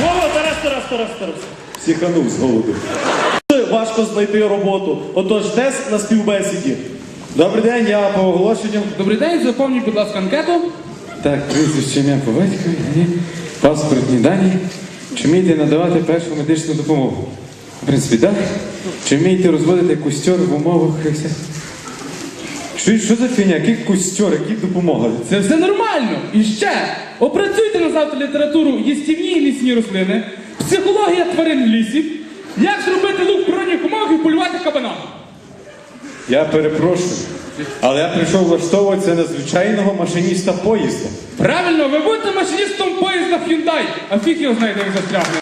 Вова, Тарас, Тарас, Тарас, Тарас. Психанув з голоду. Важко знайти роботу. Отож, тест на співбесіді. Добрий день, я по оголошенню. Добрий день, заповніть, будь ласка, анкету. Так, прізвище ім'я по батькові, ні, паспортні дані. Чи вмієте надавати першу медичну допомогу? В принципі, так. Чи вмієте розводити костер в умовах? Що, що за фігня? Який костер, які допомога? Це все нормально. І ще опрацюйте на завтра літературу їстівні і лісні рослини, психологія тварин в лісі, як зробити лук природних умовах і полювати кабана. Я перепрошую. Але я прийшов влаштовуватися на звичайного машиніста поїзда. Правильно, ви будете машиністом поїзда Hyundai, а фіг його знайде як застрягне.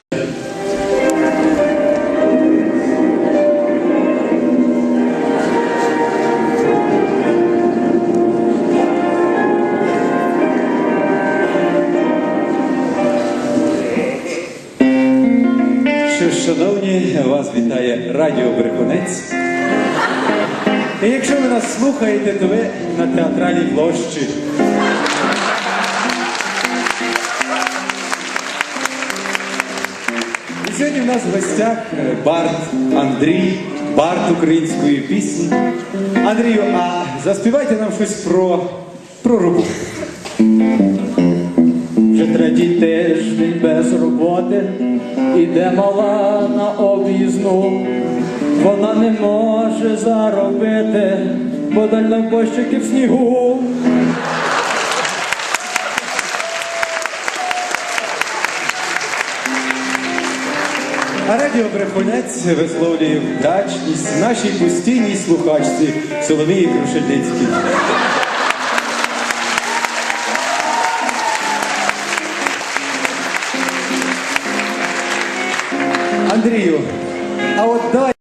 Шановні, вас вітає Радіо Брехунець. І якщо ви нас слухаєте, то ви на театральній площі. І сьогодні в нас в гостях е, Барт Андрій, Барт української пісні. Андрію, а заспівайте нам щось про, про роботу. Третій тиждень без роботи, іде мала на об'їзну, вона не може заробити, бо дальнобойщики в снігу. А радіо Брехунець висловлює вдячність нашій постійній слухачці Соломії Крушельницькій. Андрію, а от давай